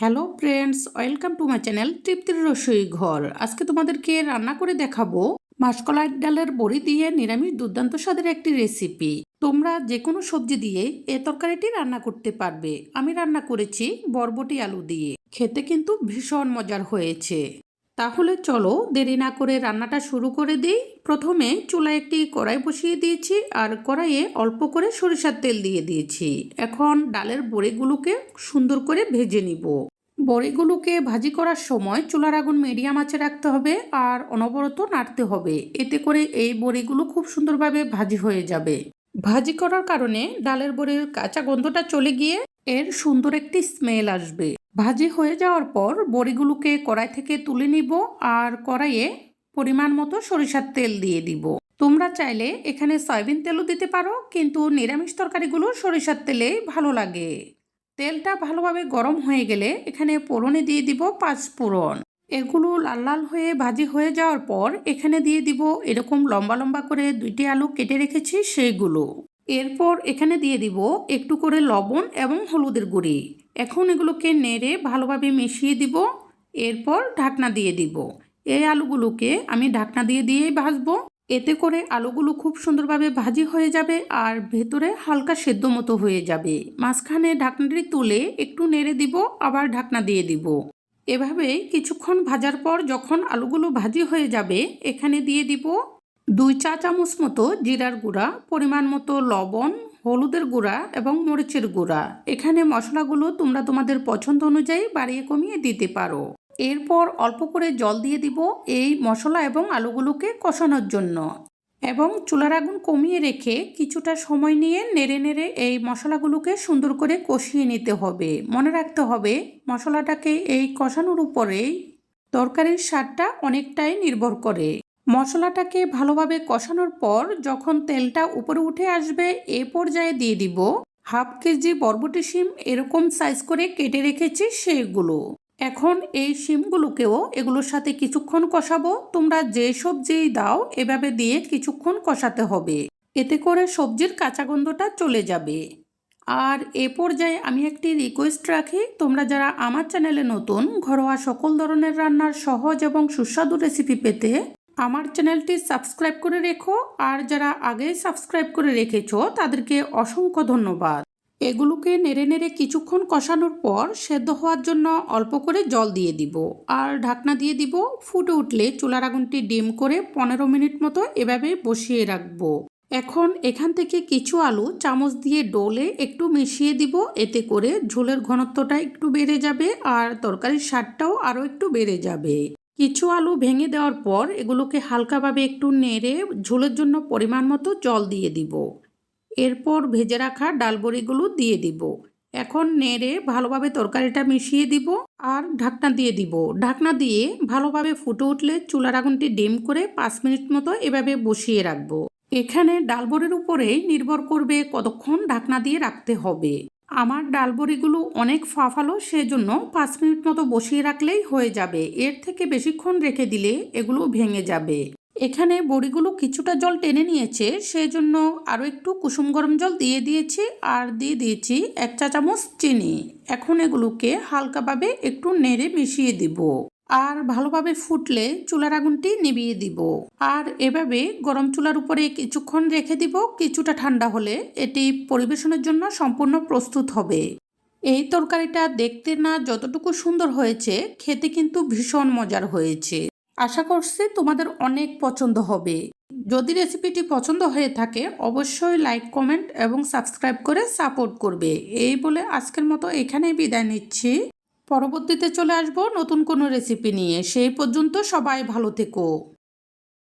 Hello friends welcome to my channel তৃপ্তির রসই ঘর আজকে তোমাদেরকে রান্না করে দেখাবো মাসকলাই ডালের বড়ি দিয়ে নিরামিষ দুর্দান্ত স্বাদের একটি রেসিপি তোমরা যে কোনো সবজি দিয়ে এ তরকারিটি রান্না করতে পারবে আমি রান্না করেছি বরবটি আলু দিয়ে খেতে কিন্তু ভীষণ মজার হয়েছে তাহলে চলো দেরি না করে রান্নাটা শুরু করে দিই। প্রথমে চুলায় একটি কড়াই বসিয়ে দিয়েছি আর কড়াইয়ে অল্প করে সরিষার তেল দিয়ে দিয়েছি। এখন ডালের বড়িগুলোকে সুন্দর করে ভেজে নিব। বড়িগুলোকে ভাজি করার সময় চুলার আগুন মিডিয়াম আঁচে রাখতে হবে আর অনবরত নাড়তে হবে। এতে করে এই বড়িগুলো খুব সুন্দরভাবে ভাজি হয়ে যাবে। ভাজি করার কারণে ডালের বড়ির কাঁচা গন্ধটা চলে গিয়ে এর সুন্দর একটি স্মেল আসবে। ভাজি হয়ে যাওয়ার পর বড়িগুলোকে কড়াই থেকে তুলে নিব আর কড়াইয়ে পরিমাণ মতো সরিষার তেল দিয়ে দিব। তোমরা চাইলে এখানে সয়াবিন তেলও দিতে পারো, কিন্তু নিরামিষ তরকারিগুলো সরিষার তেলে ভালো লাগে। তেলটা ভালোভাবে গরম হয়ে গেলে এখানে পোড়নে দিয়ে দিব পাঁচ ফোড়ন। এগুলো লাল লাল হয়ে ভাজি হয়ে যাওয়ার পর এখানে দিয়ে দিব এরকম লম্বা লম্বা করে দুইটি আলু কেটে রেখেছি সেইগুলো। এরপর এখানে দিয়ে দিব একটু করে লবণ এবং হলুদের গুঁড়ি। এখন এগুলোকে নেড়ে ভালোভাবে মিশিয়ে দিব। এরপর ঢাকনা দিয়ে দিব। এই আলুগুলোকে আমি ঢাকনা দিয়ে দিয়েই ভাজবো। এতে করে আলুগুলো খুব সুন্দরভাবে ভাজি হয়ে যাবে আর ভেতরে হালকা সেদ্ধ মতো হয়ে যাবে। মাঝখানে ঢাকনাটি তুলে একটু নেড়ে দিব, আবার ঢাকনা দিয়ে দিব। এভাবে কিছুক্ষণ ভাজার পর যখন আলুগুলো ভাজি হয়ে যাবে, এখানে দিয়ে দিব দুই চা চামচ মতো জিরার গুঁড়া, পরিমাণ মতো লবণ, হলুদের গুঁড়া এবং মরিচের গুঁড়া। এখানে মশলাগুলো তোমরা তোমাদের পছন্দ অনুযায়ী বাড়িয়ে কমিয়ে দিতে পারো। এরপর অল্প করে জল দিয়ে দিব এই মশলা এবং আলুগুলোকে কষানোর জন্য। এবং চুলার আগুন কমিয়ে রেখে কিছুটা সময় নিয়ে নেড়ে নেড়ে এই মশলাগুলোকে সুন্দর করে কষিয়ে নিতে হবে। মনে রাখতে হবে, মশলাটাকে এই কষানোর উপরেই তরকারির স্বাদটা অনেকটাই নির্ভর করে। মশলাটাকে ভালোভাবে কষানোর পর যখন তেলটা উপরে উঠে আসবে, এ পর্যায়ে দিয়ে দিব হাফ কেজি বরবটি শিম। এরকম সাইজ করে কেটে রেখেছি সেগুলো এখন এই শিমগুলোকেও এগুলোর সাথে কিছুক্ষণ কষাবো। তোমরা যে সবজিই দাও, এভাবে দিয়ে কিছুক্ষণ কষাতে হবে। এতে করে সবজির কাঁচা গন্ধটা চলে যাবে। আর এ পর্যায়ে আমি একটি রিকোয়েস্ট রাখি, তোমরা যারা আমার চ্যানেলে নতুন, ঘরোয়া সকল ধরনের রান্নার সহজ এবং সুস্বাদু রেসিপি পেতে আমার চ্যানেলটি সাবস্ক্রাইব করে রেখো আর যারা আগেই সাবস্ক্রাইব করে রেখেছ তাদেরকে অসংখ্য ধন্যবাদ। এগুলোকে নেড়ে নেড়ে কিছুক্ষণ কষানোর পর সেদ্ধ হওয়ার জন্য অল্প করে জল দিয়ে দিব আর ঢাকনা দিয়ে দিব। ফুটে উঠলে চুলার আগুনটি ডিম করে পনেরো মিনিট মতো এভাবে বসিয়ে রাখব। এখন এখান থেকে কিছু আলু চামচ দিয়ে ডোলে একটু মিশিয়ে দিব। এতে করে ঝোলের ঘনত্বটা একটু বেড়ে যাবে আর তরকারির স্বাদটাও আরও একটু বেড়ে যাবে। কিছু আলু ভেঙে দেওয়ার পর এগুলোকে হালকাভাবে একটু নেড়ে ঝোলের জন্য পরিমাণ মতো জল দিয়ে দিব। এরপর ভেজে রাখা ডালবড়িগুলো দিয়ে দিব। এখন নেড়ে ভালোভাবে তরকারিটা মিশিয়ে দিব আর ঢাকনা দিয়ে দিব। ঢাকনা দিয়ে ভালোভাবে ফুটে উঠলে চুলার আগুনটি ডিম করে পাঁচ মিনিট মতো এভাবে বসিয়ে রাখব। এখানে ডালবড়ির উপরেই নির্ভর করবে কতক্ষণ ঢাকনা দিয়ে রাখতে হবে। আমার ডালবড়িগুলো অনেক ফাফালো সেজন্য পাঁচ মিনিট মতো বসিয়ে রাখলেই হয়ে যাবে। এর থেকে বেশিক্ষণ রেখে দিলে এগুলো ভেঙে যাবে। এখানে বড়িগুলো কিছুটা জল টেনে নিয়েছে, সেজন্য আরও একটু কুসুম গরম জল দিয়ে দিয়েছি আর দিয়ে দিয়েছি এক চা চামচ চিনি। এখন এগুলোকে হালকাভাবে একটু নেড়ে মিশিয়ে দিব। আর ভালোভাবে ফুটলে চুলার আগুনটি নিভিয়ে দিব। আর এভাবে গরম চুলার উপরে কিছুক্ষণ রেখে দিব, কিছুটা ঠান্ডা হলে এটি পরিবেশনের জন্য সম্পূর্ণ প্রস্তুত হবে। এই তরকারিটা দেখতে না যতটুকু সুন্দর হয়েছে, খেতে কিন্তু ভীষণ মজার হয়েছে। আশা করছি তোমাদের অনেক পছন্দ হবে। যদি রেসিপিটি পছন্দ হয়ে থাকে, অবশ্যই লাইক, কমেন্ট এবং সাবস্ক্রাইব করে সাপোর্ট করবে। এই বলে আজকের মতো এখানেই বিদায় নিচ্ছি। পরবর্তীতে চলে আসব নতুন কোনো রেসিপি নিয়ে। সেই পর্যন্ত সবাই ভালো থেকো।